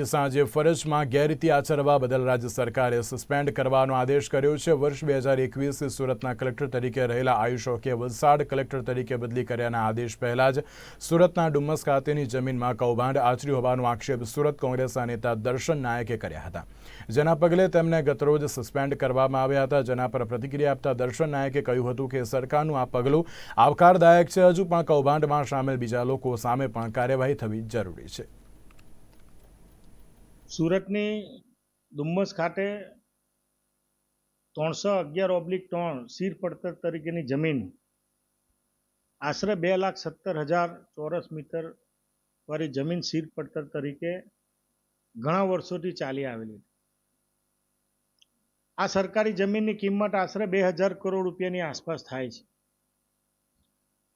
સાંજે ફરજમાં ગેરરીતિ આચરવા બદલ રાજ્ય સરકારે સસ્પેન્ડ કરવાનો આદેશ કર્યો છે. વર્ષ બે હજાર એકવીસ સુરતના કલેક્ટર તરીકે રહેલા આયુષ ઓકે વલસાડ કલેક્ટર તરીકે બદલી કર્યાના આદેશ પહેલા જ સુરતના ડુમ્મસ ખાતેની જમીનમાં કૌભાંડ આચર્યું હોવાનો આક્ષેપ સુરત કોંગ્રેસના નેતા દર્શન નાયકે કર્યા હતા. જેના પગલે તેમને ગતરોજ સસ્પેન્ડ કરવામાં આવ્યા હતા. જેના પર પ્રતિક્રિયા આપતા દર્શન નાયકે કહ્યું હતું કે સરકારનું આ પગલું આવકારદાયક છે. હજુ પણ કૌભાંડમાં સામેલ બીજા લોકો સામે પણ કાર્યવાહી થવી જરૂરી છે. સુરતની ડુમ્મસ ખાતે ત્રણસો અગિયાર ઓબ્લિક ત્રણ સીર પડતર તરીકેની જમીન, આશરે બે લાખ સત્તર હજાર ચોરસ મીટર વાળી જમીન સીર પડતર તરીકે ઘણા વર્ષોથી ચાલી આવેલી આ સરકારી જમીનની કિંમત આશરે બે હજાર કરોડ રૂપિયાની આસપાસ થાય છે.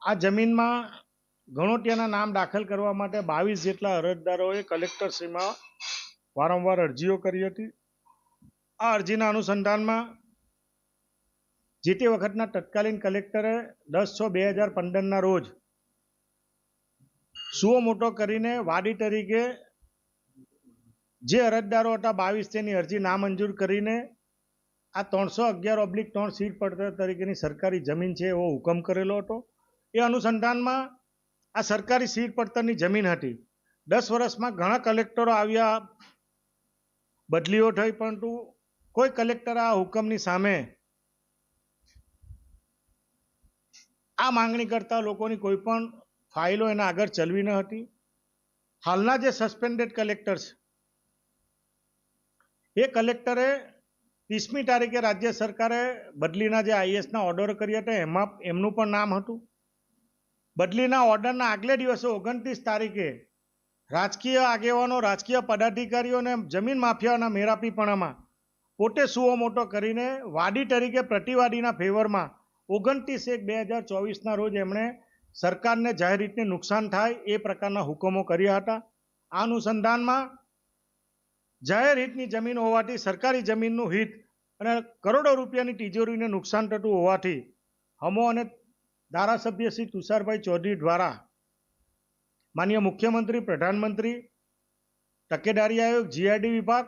આ જમીનમાં ઘણોટિયાના નામ દાખલ કરવા માટે બાવીસ જેટલા અરજદારોએ કલેક્ટરશ્રીમાં વારંવાર અરજીઓ કરી હતી. આ અરજીના અનુસંધાનમાં જે તે વખતના તત્કાલીન કલેક્ટરે દસ છ બે હજાર પંદરના રોજ સુઓ મોટો કરીને વાડી તરીકે જે અરજદારો હતા બાવીસ તેની અરજી નામંજૂર કરીને આ ત્રણસો અગિયાર ઓબ્લિક ત્રણ સીટ પડતર તરીકેની સરકારી જમીન છે એવો હુકમ કરેલો હતો. એ અનુસંધાનમાં આ સરકારી સીટ પડતરની જમીન હતી. દસ વર્ષમાં ઘણા કલેક્ટરો આવ્યા બદલીઓ થઈ, પરંતુ કોઈ કલેક્ટર આ હુકમની સામે આ માંગણી કરતા લોકોની કોઈ પણ ફાઇલો એના આગળ ચલવી ન હતી. હાલના જે સસ્પેન્ડેડ કલેક્ટર છે, એ કલેક્ટરે ત્રીસમી તારીખે રાજ્ય સરકારે બદલીના જે આઈએસના ઓર્ડર કર્યા હતા, એમાં, એમનું પણ નામ હતું. બદલીના ઓર્ડરના આગલે દિવસે ઓગણત્રીસ તારીખે રાજકીય આગેવાનો, રાજકીય પદાધિકારીઓ અને જમીન માફિયાઓના મેરાપીપણામાં પોતે સુઓ મોટો કરીને વાડી તરીકે પ્રતિવાદીના ફેવરમાં ઓગણત્રીસ એક બે હજાર ચોવીસના રોજ એમણે સરકારને જાહેર રીતે નુકસાન થાય એ પ્રકારના હુકમો કર્યા હતા. આ અનુસંધાનમાં જાહેર હિતની જમીન હોવાથી સરકારી જમીનનું હિત અને કરોડો રૂપિયાની તિજોરીને નુકસાન થતું હોવાથી હમો અને ધારાસભ્ય શ્રી તુષારભાઈ ચૌધરી દ્વારા માનનીય મુખ્યમંત્રી, પ્રધાનમંત્રી, તકેદારી આયોગ જીઆરડી વિભાગ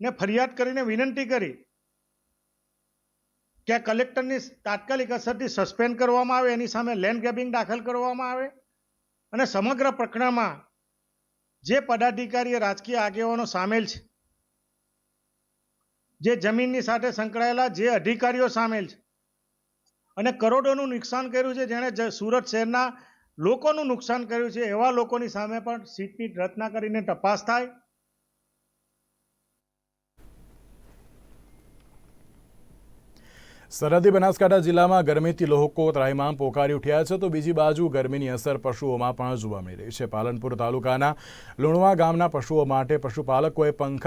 ને ફરિયાદ કરીને વિનંતી કરી કે કલેક્ટરની તાત્કાલિક અસરથી સસ્પેન્ડ કરવામાં આવે, એની સામે લેન્ડ ગ્રેબિંગ દાખલ કરવામાં આવે અને સમગ્ર પ્રકરણમાં જે પદાધિકારીઓ રાજકીય આગેવાનો સામેલ છે, જે જમીનની સાથે સંકળાયેલા જે અધિકારીઓ સામેલ છે અને કરોડોનું નુકસાન કર્યું છે, જેણે સુરત શહેરના લોકોનું નુકસાન કર્યું છે, એવા લોકોની સામે પણ સીટની રચના કરીને તપાસ થાય. સરહદી બનાસકાંઠા જિલ્લામાં ગરમીથી લોકો ત્રાહિમામ પોકારી ઉઠ્યા છે, તો બીજી બાજુ ગરમીની અસર પશુઓમાં પણ જોવા મળી રહી છે. પાલનપુર તાલુકાના લુણવા ગામના પશુઓ માટે પશુપાલકોએ પંખા